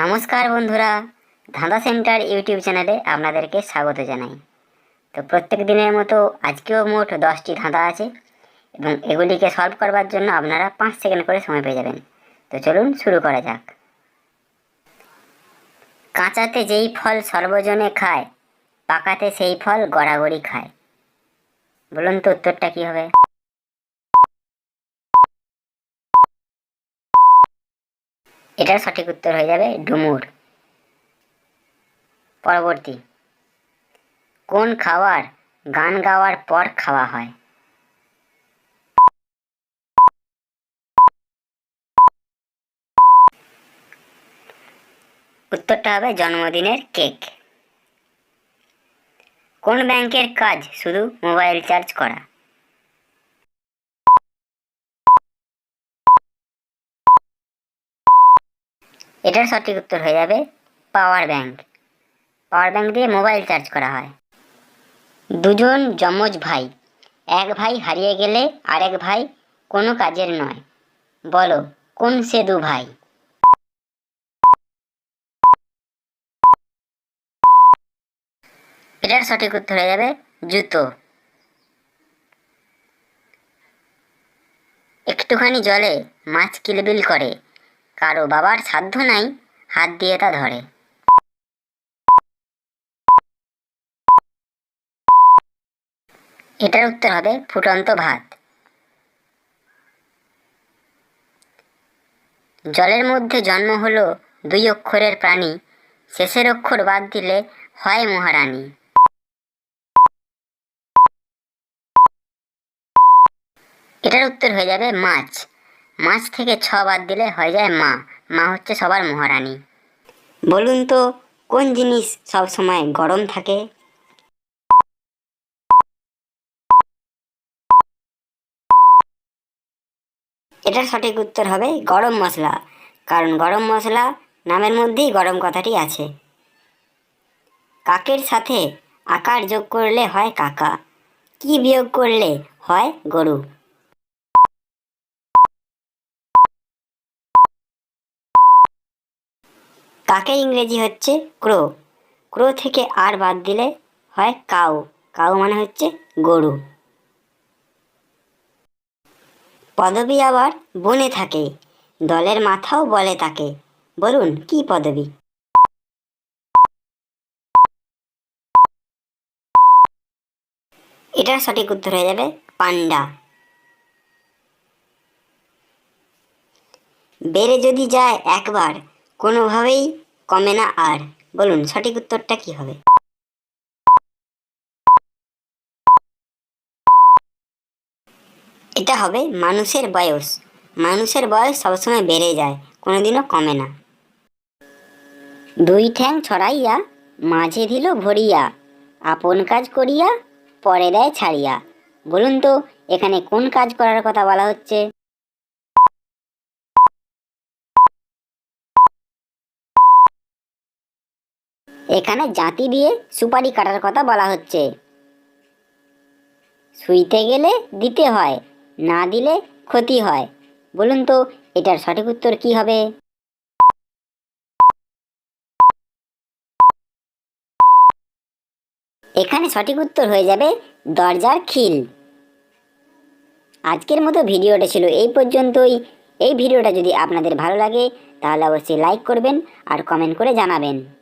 নমস্কার বন্ধুরা, ধাঁধা সেন্টার ইউটিউব চ্যানেলে আপনাদেরকে স্বাগত জানাই। তো প্রত্যেক দিনের মতো আজকেও মোট দশটি ধাঁধা আছে এবং এগুলিকে সলভ করবার জন্য আপনারা পাঁচ সেকেন্ড করে সময় পেয়ে যাবেন। তো চলুন শুরু করা যাক। কাঁচাতে যেই ফল সর্বজনে খায়, পাকাতে সেই ফল গড়াগড়ি খায়। বলুন তো উত্তরটা কী হবে? এটার সঠিক উত্তর হয়ে যাবে ডুমুর। পরবর্তী। কোন খাবার গান গাওয়ার পর খাওয়া হয়? উত্তরটা হবে জন্মদিনের কেক। কোন ব্যাংকের কাজ? শুধু মোবাইল চার্জ করা। এটার সঠিক উত্তর হয়ে যাবে পাওয়ার ব্যাংক পাওয়ার ব্যাংক দিয়ে মোবাইল চার্জ করা হয়। দুজন যমজ ভাই, এক ভাই হারিয়ে গেলে আরেক ভাই কোনো কাজের নয়। বলো, কোন সে দু ভাই? এটার সঠিক উত্তর হয়ে যাবে জুতো। একটুখানি জলে মাছ কিলবিল করে। কারও বাবার সাধ্য নাই, হাত দিয়ে তা ধরে। এটার উত্তর হবে ফুটন্ত ভাত। জলের মধ্যে জন্ম হলো দুই অক্ষরের প্রাণী, শেষের অক্ষর বাদ দিলে হয় মহারানী। এটার উত্তর হয়ে যাবে মাছ। মাছ থেকে ছ বাদ দিলে হয়ে যায় মা। মা হচ্ছে সবার মহারানী। বলুন তো, কোন জিনিস সব সময় গরম থাকে? এটার সঠিক উত্তর হবে গরম মশলা। কারণ গরম মশলা নামের মধ্যেই গরম কথাটি আছে। কাকের সাথে আকার যোগ করলে হয় কাকা। কি বিয়োগ করলে হয় গরু? কাকে ইংরেজি হচ্ছে ক্রো। ক্রো থেকে আর বাদ দিলে হয় কাউ। কাউ মানে হচ্ছে গরু। পদবী আবার বনে থাকে। দলের মাথাও বলে তাকে। বলুন, কি পদবী? এটার সঠিক উত্তর হয়ে যাবে পান্ডা। বেড়ে যদি যায় একবার কোনোভাবেই কমে না আর। বলুন, সঠিক উত্তরটা কি হবে? এটা হবে মানুষের বয়স। মানুষের বয়স সবসময় বেড়ে যায়, কোনোদিনও কমে না। দুই ঠ্যাং ছড়াইয়া, মাঝে দিল ভরিয়া, আপন কাজ করিয়া, পরে দেয় ছাড়িয়া। বলুন তো, এখানে কোন কাজ করার কথা বলা হচ্ছে? এখানে জাতি দিয়ে সুপারি কাটার কথা বলা হচ্ছে। শুইতে গেলে দিতে হয়, না দিলে ক্ষতি হয়। বলুন তো, এটার সঠিক উত্তর কি হবে? এখানে সঠিক উত্তর হয়ে যাবে দরজার খিল। আজকের মতো ভিডিওটা ছিল এই পর্যন্তই। এই ভিডিওটা যদি আপনাদের ভালো লাগে, তাহলে অবশ্যই লাইক করবেন আর কমেন্ট করে জানাবেন।